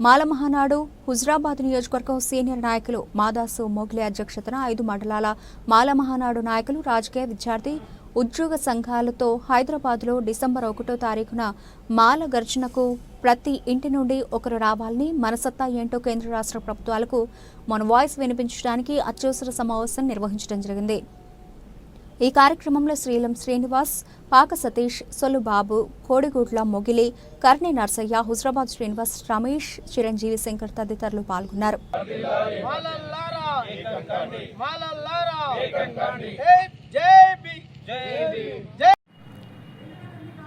మాల మహానాడు హుజరాబాద్ నియోజకవర్గం సీనియర్ నాయకులు మాదాసు మోగ్లే అధ్యక్షతన ఐదు మండలాల మాల మహానాడు నాయకులు రాజకీయ విద్యార్థి ఉద్యోగ సంఘాలతో హైదరాబాద్లో డిసెంబర్ ఒకటో తారీఖున మాల గర్జనకు ప్రతి ఇంటి నుండి ఒకరు రావాలని మనసత్తా ఏంటో కేంద్ర రాష్ట్ర ప్రభుత్వాలకు మన వాయిస్ వినిపించడానికి అత్యవసర సమావేశం నిర్వహించడం జరిగింది. ఈ కార్యక్రమంలో శ్రీలం శ్రీనివాస్ పాక సతీష్ సొల్లుబాబు కోడిగుడ్ల మొగిలి కర్ణి నర్సయ్య హుజరాబాద్ శ్రీనివాస్ రమేష్ చిరంజీవి శంకర్ తదితరులు పాల్గొన్నారు.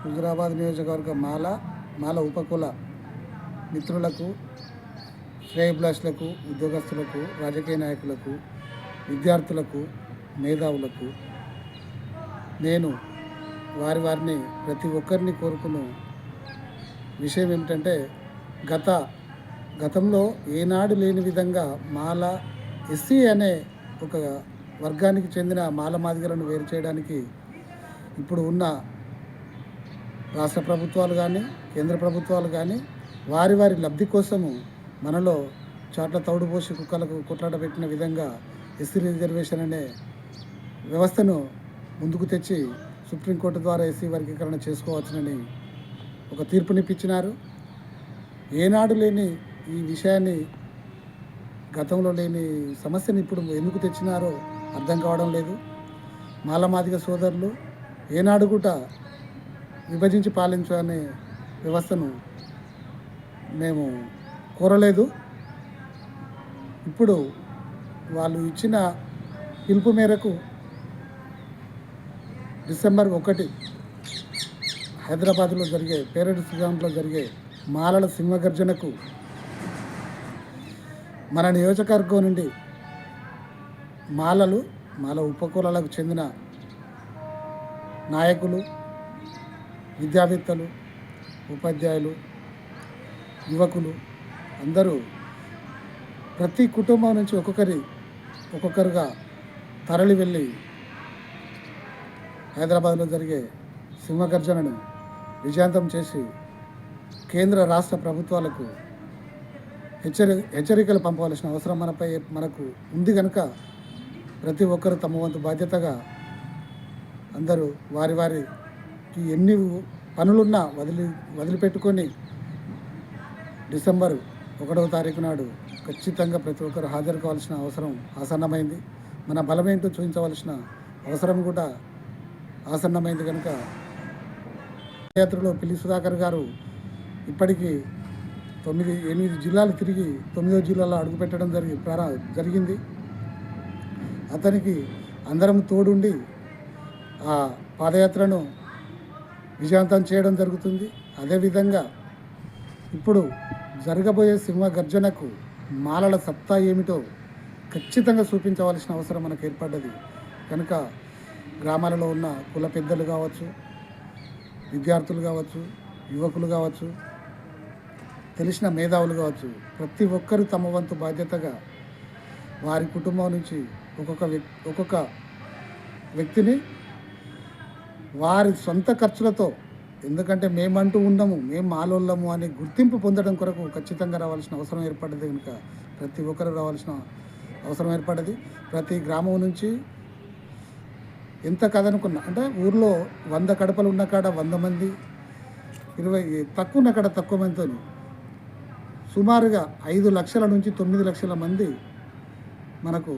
హుజరాబాద్ నియోజకవర్గ మాల మాల ఉపకుల మిత్రులకు శ్రేయభిలాషులకు ఉద్యోగస్తులకు రాజకీయ నాయకులకు విద్యార్థులకు మేధావులకు నేను వారి వారిని ప్రతి ఒక్కరిని కోరుకున్న విషయం ఏమిటంటే గత గతంలో ఏనాడు లేని విధంగా మాల ఎస్సీ అనే ఒక వర్గానికి చెందిన మాల మాదిగలను వేరు చేయడానికి ఇప్పుడు ఉన్న రాష్ట్ర ప్రభుత్వాలు కానీ కేంద్ర ప్రభుత్వాలు కానీ వారి వారి లబ్ధి కోసము మనలో చాట్ల తౌడుపోసి కుక్కలకు కొట్లాట పెట్టిన విధంగా ఎస్సీ రిజర్వేషన్ అనే వ్యవస్థను ముందుకు తెచ్చి సుప్రీంకోర్టు ద్వారా ఎస్సీ వర్గీకరణ చేసుకోవచ్చునని ఒక తీర్పునిప్పించినారు. ఏనాడు లేని ఈ విషయాన్ని గతంలో లేని సమస్యను ఇప్పుడు ఎందుకు తెచ్చినారో అర్థం కావడం లేదు. మాలమాదిగ సోదరులు ఏనాడు కూడా విభజించి పాలించు అనే వ్యవస్థను మేము కోరలేదు. ఇప్పుడు వాళ్ళు ఇచ్చిన పిలుపు మేరకు డిసెంబర్ ఒకటి హైదరాబాద్లో జరిగే పేరెడ్ గ్రామంలో జరిగే మాలల సింహగర్జనకు మన నియోజకవర్గం నుండి మాలలు మాల ఉపకులాలకు చెందిన నాయకులు విద్యావేత్తలు ఉపాధ్యాయులు యువకులు అందరూ ప్రతి కుటుంబం నుంచి ఒక్కొక్కరి ఒక్కొక్కరుగా తరలి వెళ్ళి హైదరాబాద్లో జరిగే సింహగర్జనను విజయవంతం చేసి కేంద్ర రాష్ట్ర ప్రభుత్వాలకు హెచ్చరి హెచ్చరికలు పంపవలసిన అవసరం మనపై మనకు ఉంది కనుక ప్రతి ఒక్కరు తమ వంతు బాధ్యతగా అందరూ వారి వారికి ఎన్ని పనులున్నా వదిలి వదిలిపెట్టుకొని డిసెంబర్ ఒకటవ తారీఖు నాడు ఖచ్చితంగా ప్రతి ఒక్కరు హాజరు కావాల్సిన అవసరం ఆసన్నమైంది. మన బలమేంటో చూపించవలసిన అవసరం కూడా ఆసన్నమైంది కనుక యాత్రలో పిల్లి సుధాకర్ గారు ఇప్పటికీ తొమ్మిది ఎనిమిది జిల్లాలు తిరిగి తొమ్మిదో జిల్లాలో అడుగుపెట్టడం జరిగి ప్రారా జరిగింది. అతనికి అందరం తోడుండి ఆ పాదయాత్రను విజయవంతం చేయడం జరుగుతుంది. అదేవిధంగా ఇప్పుడు జరగబోయే సింహ గర్జనకు మాలల సత్తా ఏమిటో ఖచ్చితంగా చూపించవలసిన అవసరం మనకు ఏర్పడ్డది. కనుక గ్రామాలలో ఉన్న కుల పెద్దలు కావచ్చు విద్యార్థులు కావచ్చు యువకులు కావచ్చు తెలిసిన మేధావులు కావచ్చు ప్రతి ఒక్కరు తమ వంతు బాధ్యతగా వారి కుటుంబం నుంచి ఒక్కొక్క వ్యక్తి ఒక్కొక్క వ్యక్తిని వారి సొంత ఖర్చులతో ఎందుకంటే మేమంటూ ఉండము మేము మాలోళ్ళము అని గుర్తింపు పొందడం కొరకు ఖచ్చితంగా రావాల్సిన అవసరం ఏర్పడ్డది కనుక ప్రతి ఒక్కరు రావాల్సిన అవసరం ఏర్పడ్డది. ప్రతి గ్రామం నుంచి ఎంత కదనుకున్నా అంటే ఊర్లో వంద కడపలు ఉన్న కాడ వంద మంది ఇరవై తక్కువ ఉన్న కాడ తక్కువ మందితో సుమారుగా ఐదు లక్షల నుంచి తొమ్మిది లక్షల మంది మనకు